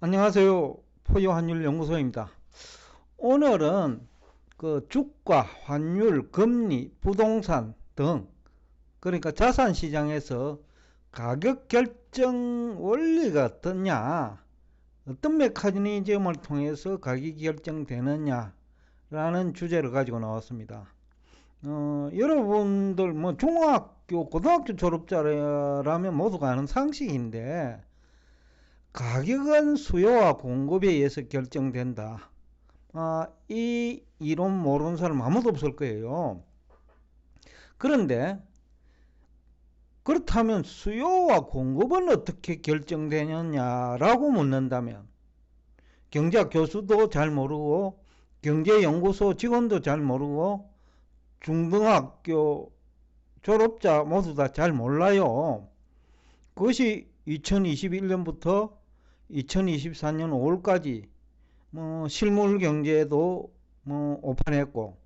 안녕하세요. 포유 환율 연구소입니다. 오늘은 그 주가, 환율, 금리, 부동산 등 그러니까 자산 시장에서 가격 결정 원리가 어떠냐, 어떤 메커니즘을 통해서 가격이 결정되느냐 라는 주제를 가지고 나왔습니다. 어, 여러분들 뭐 중학교, 고등학교 졸업자라면 모두가 아는 상식인데 가격은 수요와 공급에 의해서 결정된다. 아, 이 이론 모르는 사람 아무도 없을 거예요. 그런데 그렇다면 수요와 공급은 어떻게 결정되느냐라고 묻는다면 경제학 교수도 잘 모르고 경제연구소 직원도 잘 모르고 중등학교 졸업자 모두 다 잘 몰라요. 그것이 2021년부터 2024년 5월까지 뭐 실물 경제도 뭐 오판했고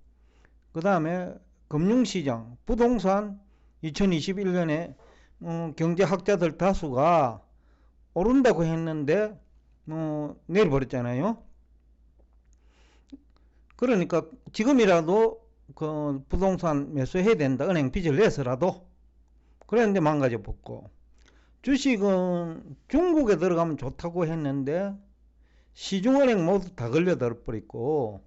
그 다음에 금융시장, 부동산 2021년에 어, 경제학자들 다수가 오른다고 했는데 뭐 내려버렸잖아요. 그러니까 지금이라도 그 부동산 매수해야 된다. 은행 빚을 내서라도 그랬는데 망가져 붙고 주식은 중국에 들어가면 좋다고 했는데 시중은행 모두 다 걸려들 버렸고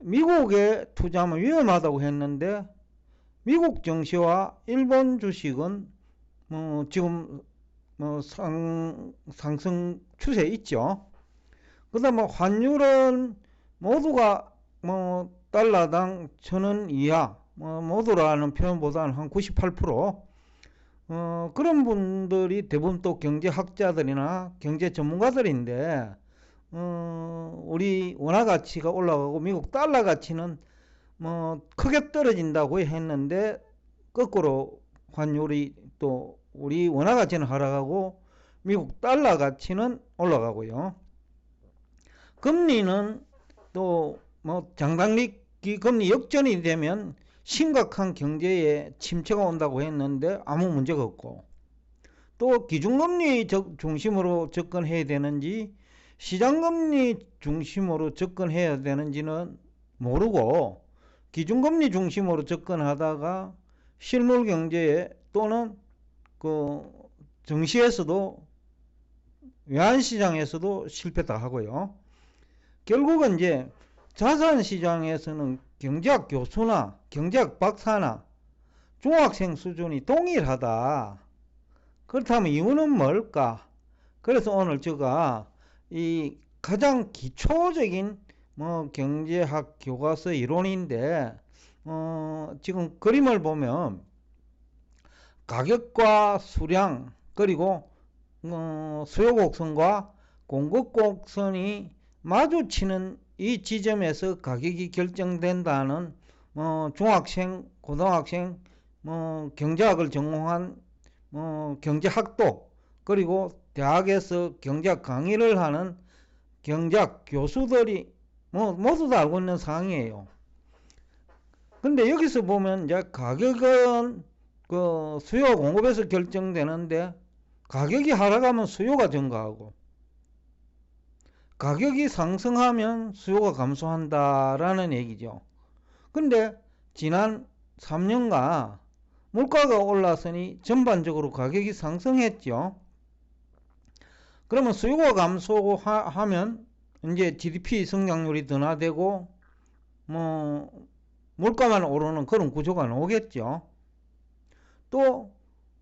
미국에 투자하면 위험하다고 했는데 미국 증시와 일본 주식은 뭐 지금 뭐 상, 상승 추세 있죠. 그 다음 뭐 환율은 모두가 뭐 달러당 천 원 이하 뭐 모두라는 표현보다는 한 98% 어, 그런 분들이 대부분 또 경제학자들이나 경제 전문가들인데, 어, 우리 원화 가치가 올라가고 미국 달러 가치는 뭐 크게 떨어진다고 했는데, 거꾸로 환율이 또 우리 원화 가치는 하락하고 미국 달러 가치는 올라가고요. 금리는 또 뭐 장단기 금리 역전이 되면 심각한 경제에 침체가 온다고 했는데 아무 문제가 없고 또 기준금리 중심으로 접근해야 되는지 시장금리 중심으로 접근해야 되는지는 모르고 기준금리 중심으로 접근하다가 실물 경제에 또는 그 정시에서도 외환시장에서도 실패다 하고요. 결국은 이제 자산시장에서는 경제학 교수나 경제학 박사나 중학생 수준이 동일하다. 그렇다면 이유는 뭘까? 그래서 오늘 제가 이 가장 기초적인 뭐 경제학 교과서 이론인데 어 지금 그림을 보면 가격과 수량 그리고 어 수요 곡선과 공급 곡선이 마주치는 이 지점에서 가격이 결정된다는 뭐 중학생, 고등학생, 뭐 경제학을 전공한 뭐 경제학도 그리고 대학에서 경제학 강의를 하는 경제학 교수들이 뭐 모두 다 알고 있는 상황이에요. 근데 여기서 보면 이제 가격은 그 수요 공급에서 결정되는데 가격이 하락하면 수요가 증가하고 가격이 상승하면 수요가 감소한다라는 얘기죠. 근데 지난 3년간 물가가 올랐으니 전반적으로 가격이 상승했죠. 그러면 수요가 감소하면 이제 GDP 성장률이 둔화되고 뭐 물가만 오르는 그런 구조가 나오겠죠. 또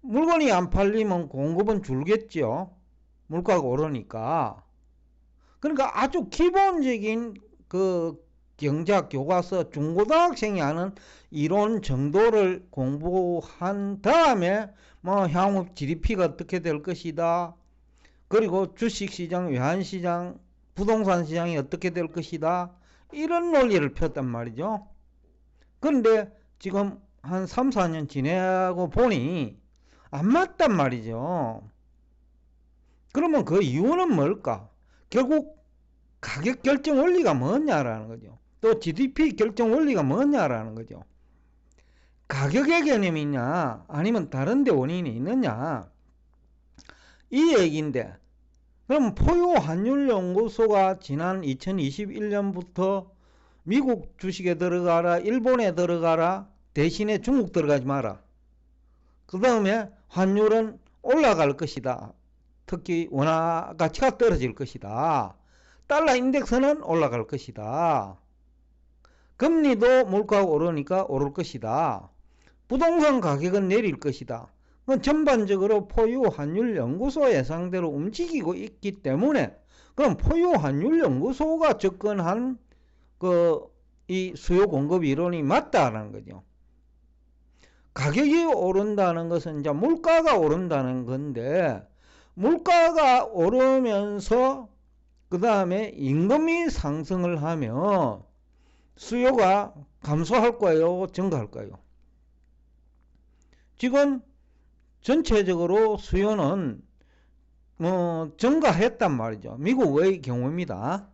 물건이 안 팔리면 공급은 줄겠죠. 물가가 오르니까. 그러니까 아주 기본적인 그 경제학 교과서 중고등학생이 하는 이론 정도를 공부한 다음에 뭐 향후 GDP가 어떻게 될 것이다. 그리고 주식시장, 외환시장, 부동산 시장이 어떻게 될 것이다. 이런 논리를 폈단 말이죠. 그런데 지금 한 3, 4년 지내고 보니 안 맞단 말이죠. 그러면 그 이유는 뭘까? 결국 가격 결정 원리가 뭐냐라는 거죠. 또 GDP 결정 원리가 뭐냐라는 거죠. 가격의 개념이 있냐 아니면 다른 데 원인이 있느냐 이 얘기인데 그럼 포유 환율 연구소가 지난 2021년부터 미국 주식에 들어가라, 일본에 들어가라, 대신에 중국 들어가지 마라. 그 다음에 환율은 올라갈 것이다. 특히 원화 가치가 떨어질 것이다. 달러 인덱스는 올라갈 것이다. 금리도 물가가 오르니까 오를 것이다. 부동산 가격은 내릴 것이다. 전반적으로 포유 환율 연구소 예상대로 움직이고 있기 때문에 그럼 포유 환율 연구소가 접근한 그 이 수요 공급 이론이 맞다는 거죠. 가격이 오른다는 것은 이제 물가가 오른다는 건데 물가가 오르면서 그 다음에 임금이 상승을 하면 수요가 감소할까요? 증가할까요? 지금 전체적으로 수요는 뭐 증가했단 말이죠. 미국의 경우입니다.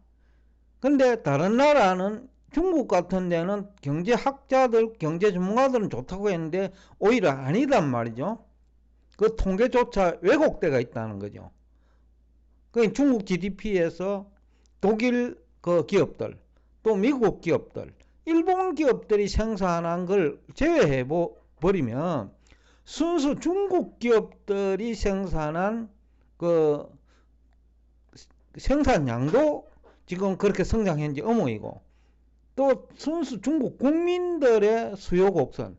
근데 다른 나라는 중국 같은 데는 경제학자들, 경제 전문가들은 좋다고 했는데 오히려 아니단 말이죠. 그 통계조차 왜곡되어 있다는 거죠. 그 중국 GDP에서 독일 그 기업들, 또 미국 기업들, 일본 기업들이 생산한 걸 제외해 버리면 순수 중국 기업들이 생산한 그 생산량도 지금 그렇게 성장했는지 어머이고 또 순수 중국 국민들의 수요 곡선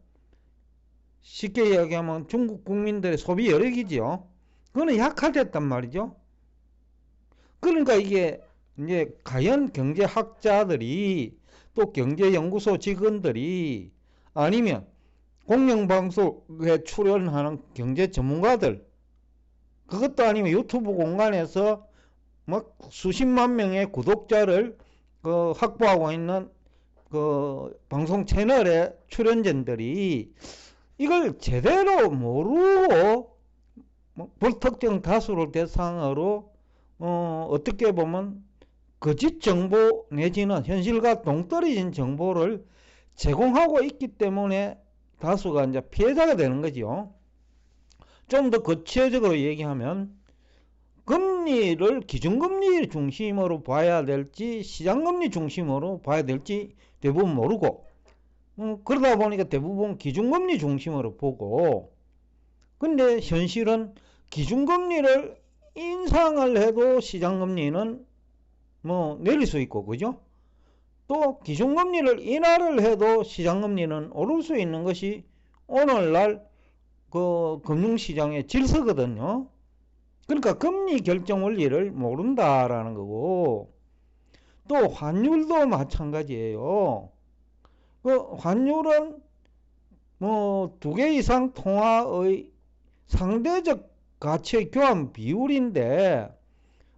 쉽게 이야기하면 중국 국민들의 소비 여력이죠. 그거는 약화됐단 말이죠. 그러니까 이게 이제 과연 경제학자들이 또 경제연구소 직원들이 아니면 공영방송에 출연하는 경제 전문가들 그것도 아니면 유튜브 공간에서 뭐 수십만 명의 구독자를 그 확보하고 있는 그 방송 채널의 출연진들이 이걸 제대로 모르고 뭐 불특정 다수를 대상으로 어 어떻게 보면 거짓 정보 내지는 현실과 동떨어진 정보를 제공하고 있기 때문에 다수가 이제 피해자가 되는 거죠. 좀더 구체적으로 얘기하면 금리를 기준금리 중심으로 봐야 될지 시장금리 중심으로 봐야 될지 대부분 모르고 음, 그러다 보니까 대부분 기준금리 중심으로 보고 근데 현실은 기준금리를 인상을 해도 시장금리는 뭐 내릴 수 있고 그죠? 또 기준금리를 인하를 해도 시장금리는 오를 수 있는 것이 오늘날 그 금융시장의 질서거든요. 그러니까 금리 결정 원리를 모른다라는 거고 또 환율도 마찬가지예요. 그 환율은 뭐 두 개 이상 통화의 상대적 가치의 교환 비율인데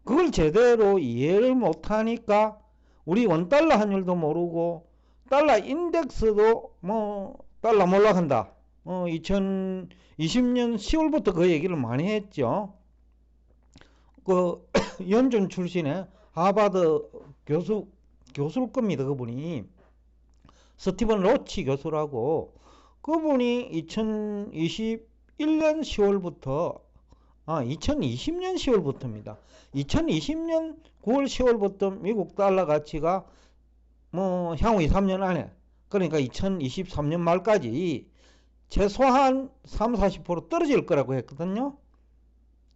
그걸 제대로 이해를 못하니까 우리 원달러 환율도 모르고 달러 인덱스도 뭐 달러 몰락한다. 어 2020년 10월부터 그 얘기를 많이 했죠. 그 연준 출신의 하버드 교수 교수일 겁니다. 그분이 스티븐 로치 교수라고 그분이 2021년 10월부터 아 2020년 10월부터입니다. 2020년 9월 10월부터 미국 달러 가치가 뭐 향후 2, 3년 안에 그러니까 2023년 말까지 최소한 3, 40% 떨어질 거라고 했거든요.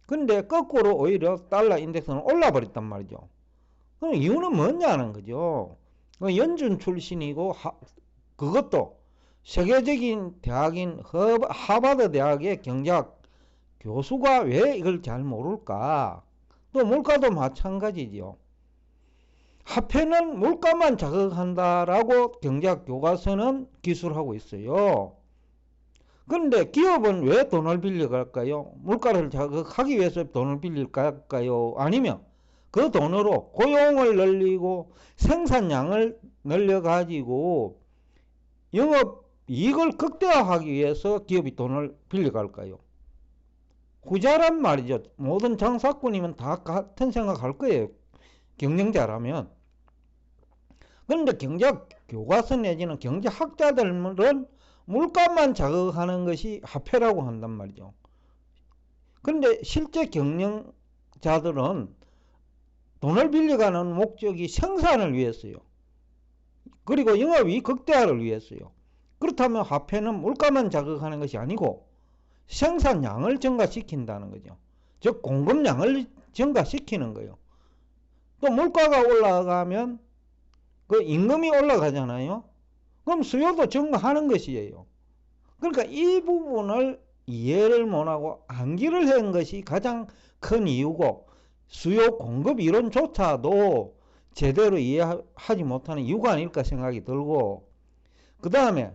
근데 거꾸로 오히려 달러 인덱스는 올라 버렸단 말이죠. 그럼 이유는 뭐냐는 거죠. 그 연준 출신이고 하, 그것도 세계적인 대학인 하버드 대학의 경제학 교수가 왜 이걸 잘 모를까? 또 물가도 마찬가지죠. 화폐는 물가만 자극한다라고 경제학 교과서는 기술하고 있어요. 그런데 기업은 왜 돈을 빌려갈까요? 물가를 자극하기 위해서 돈을 빌릴까요? 아니면 그 돈으로 고용을 늘리고 생산량을 늘려가지고 영업 이익을 극대화하기 위해서 기업이 돈을 빌려갈까요? 후자란 말이죠. 모든 장사꾼이면 다 같은 생각할 거예요. 경영자라면. 그런데 경제학 교과서 내지는 경제학자들은 물가만 자극하는 것이 화폐라고 한단 말이죠. 그런데 실제 경영자들은 돈을 빌려가는 목적이 생산을 위해서요. 그리고 영업이 극대화를 위해서요. 그렇다면 화폐는 물가만 자극하는 것이 아니고 생산량을 증가시킨다는 거죠. 즉 공급량을 증가시키는 거예요. 또 물가가 올라가면 그 임금이 올라가잖아요. 그럼 수요도 증가하는 것이에요. 그러니까 이 부분을 이해를 못하고 암기를 한 것이 가장 큰 이유고 수요 공급 이론조차도 제대로 이해하지 못하는 이유가 아닐까 생각이 들고 그 다음에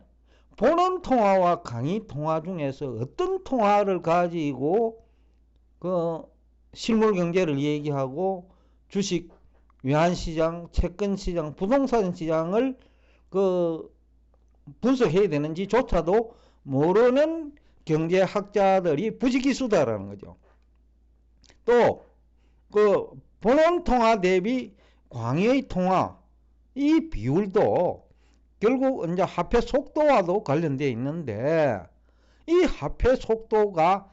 본원 통화와 강의 통화 중에서 어떤 통화를 가지고 그 실물 경제를 얘기하고 주식 외환시장, 채권시장, 부동산 시장을 그 분석해야 되는지조차도 모르는 경제학자들이 부지기수다라는 거죠. 또 그 본원 통화 대비 광의 통화 이 비율도 결국 이제 화폐 속도와도 관련되어 있는데 이 화폐 속도가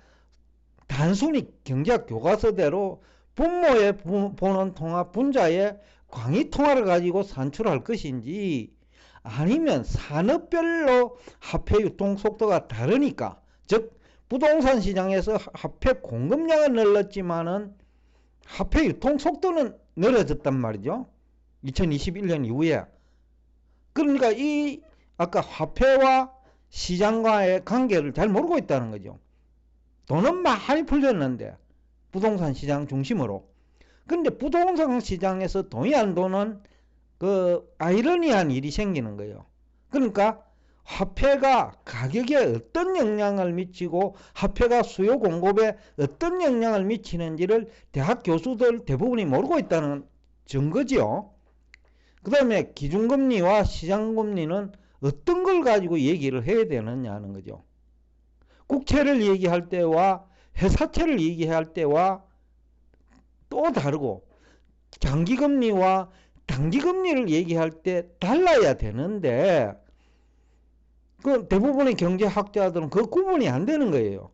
단순히 경제학 교과서대로 분모의 보는 통화 분자의 광의 통화를 가지고 산출할 것인지 아니면 산업별로 화폐 유통 속도가 다르니까 즉 부동산 시장에서 화폐 공급량은 늘었지만은 화폐 유통 속도는 늘어졌단 말이죠. 2021년 이후에 그러니까 이 아까 화폐와 시장과의 관계를 잘 모르고 있다는 거죠. 돈은 많이 풀렸는데 부동산 시장 중심으로. 근데 부동산 시장에서 돈이 안 도는 그 아이러니한 일이 생기는 거예요. 그러니까 화폐가 가격에 어떤 영향을 미치고 화폐가 수요 공급에 어떤 영향을 미치는지를 대학 교수들 대부분이 모르고 있다는 증거지요. 그 다음에 기준금리와 시장금리는 어떤 걸 가지고 얘기를 해야 되느냐는 거죠. 국채를 얘기할 때와 회사채를 얘기할 때와 또 다르고 장기금리와 단기금리를 얘기할 때 달라야 되는데 그 대부분의 경제학자들은 그 구분이 안 되는 거예요.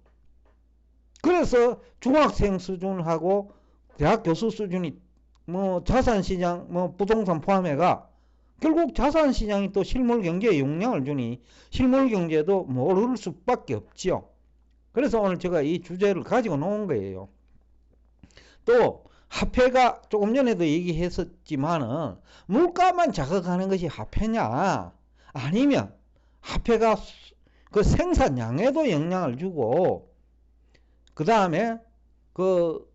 그래서 중학생 수준하고 대학 교수 수준이 뭐 자산시장 뭐 부동산 포함해가 결국 자산시장이 또 실물경제에 영향을 주니 실물경제도 모를 수밖에 없지요. 그래서 오늘 제가 이 주제를 가지고 놓은 거예요. 또 화폐가 조금 전에도 얘기했었지만은 물가만 자극하는 것이 화폐냐 아니면 화폐가 그 생산량에도 영향을 주고 그 다음에 그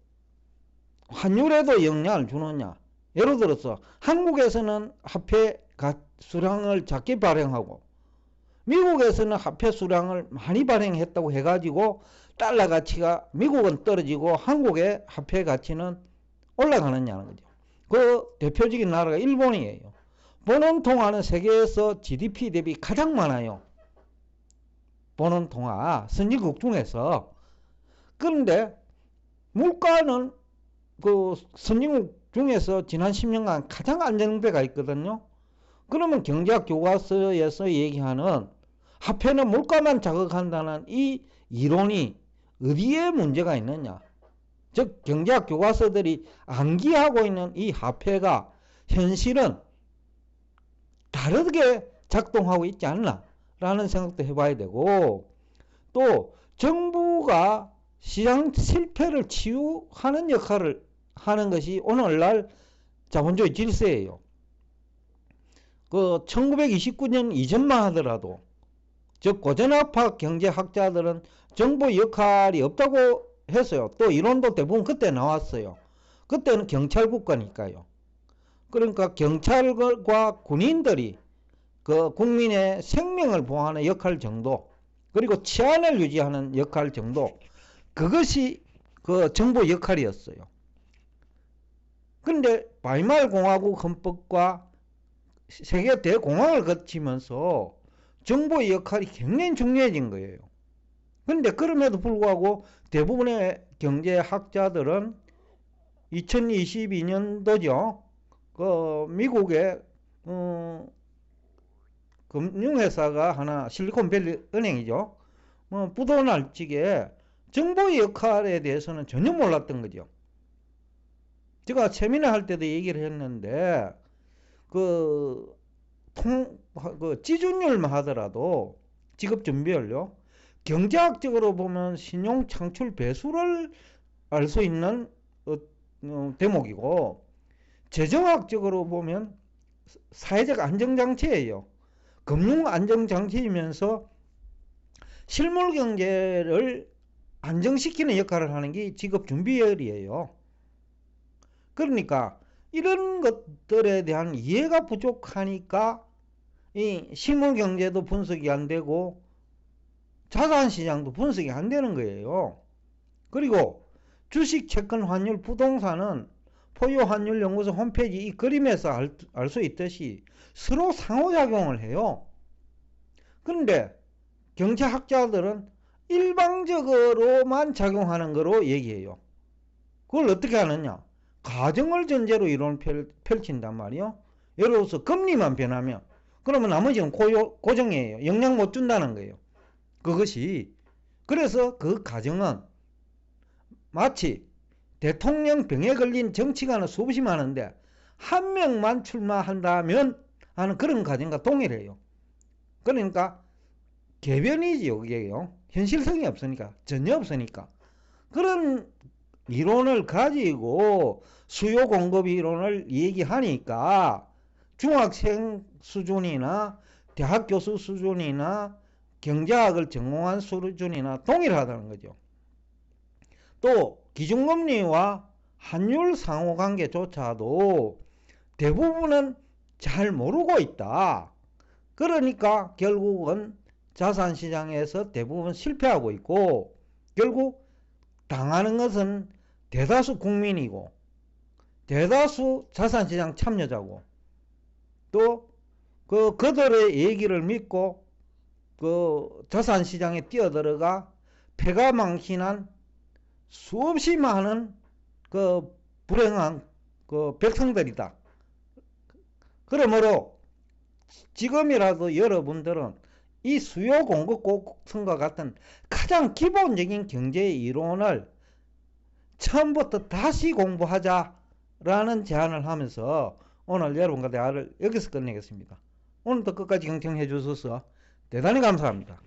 환율에도 영향을 주느냐 예를 들어서 한국에서는 화폐 수량을 작게 발행하고 미국에서는 화폐 수량을 많이 발행했다고 해가지고 달러 가치가 미국은 떨어지고 한국의 화폐 가치는 올라가느냐는 거죠. 그 대표적인 나라가 일본이에요. 본원 통화는 세계에서 GDP 대비 가장 많아요. 본원 통화 선진국 중에서 그런데 물가는 그 선진국 중에서 지난 10년간 가장 안정돼가 있거든요. 그러면 경제학 교과서에서 얘기하는 화폐는 물가만 자극한다는 이 이론이 어디에 문제가 있느냐? 즉 경제학 교과서들이 암기하고 있는 이 화폐가 현실은 다르게 작동하고 있지 않나 라는 생각도 해봐야 되고 또 정부가 시장 실패를 치유하는 역할을 하는 것이 오늘날 자본주의 질서예요. 그 1929년 이전만 하더라도 즉 고전학파 경제학자들은 정부 역할이 없다고 했어요. 또 이론도 대부분 그때 나왔어요. 그때는 경찰국가니까요. 그러니까 경찰과 군인들이 그 국민의 생명을 보호하는 역할 정도 그리고 치안을 유지하는 역할 정도 그것이 그 정부 역할이었어요. 그런데 바이말 공화국 헌법과 세계 대공황을 거치면서 정부의 역할이 굉장히 중요해진 거예요. 그런데 그럼에도 불구하고 대부분의 경제학자들은 2022년도죠. 그 미국의 어, 금융회사가 하나 실리콘밸리 은행이죠. 뭐 부도날 적에 정부의 역할에 대해서는 전혀 몰랐던 거죠. 제가 세미나 할 때도 얘기를 했는데 그 통, 그 지준율만 하더라도 직업 준비율요. 경제학적으로 보면 신용 창출 배수를 알 수 있는 어, 어, 대목이고 재정학적으로 보면 사회적 안정장치예요. 금융 안정장치이면서 실물 경제를 안정시키는 역할을 하는 게 직업 준비율이에요. 그러니까 이런 것들에 대한 이해가 부족하니까 이 실물 경제도 분석이 안 되고 자산 시장도 분석이 안 되는 거예요. 그리고 주식, 채권, 환율, 부동산은 포유 환율 연구소 홈페이지 이 그림에서 알 수 있듯이 서로 상호작용을 해요. 그런데 경제학자들은 일방적으로만 작용하는 거로 얘기해요. 그걸 어떻게 하느냐? 가정을 전제로 이론을 펼, 친단 말이요. 예를 들어서 금리만 변하면 그러면 나머지는 고요, 고정이에요. 영향 못 준다는 거예요. 그것이 그래서 그 가정은 마치 대통령 병에 걸린 정치가는 수없이 많은데 한 명만 출마한다면 하는 그런 가정과 동일해요. 그러니까 개변이지요, 그게요. 현실성이 없으니까, 전혀 없으니까. 그런 이론을 가지고 수요 공급 이론을 얘기하니까 중학생 수준이나 대학 교수 수준이나 경제학을 전공한 수준이나 동일하다는 거죠. 또 기준금리와 환율 상호관계조차도 대부분은 잘 모르고 있다. 그러니까 결국은 자산시장에서 대부분 실패하고 있고 결국 당하는 것은 대다수 국민이고 대다수 자산시장 참여자고 또 그 그들의 얘기를 믿고 그 자산시장에 뛰어들어가 폐가 망신한 수없이 많은 그 불행한 그 백성들이다. 그러므로 지금이라도 여러분들은 이 수요 공급 곡선과 같은 가장 기본적인 경제 이론을 처음부터 다시 공부하자라는 제안을 하면서 오늘 여러분과 대화를 여기서 끝내겠습니다. 오늘도 끝까지 경청해 주셔서 대단히 감사합니다.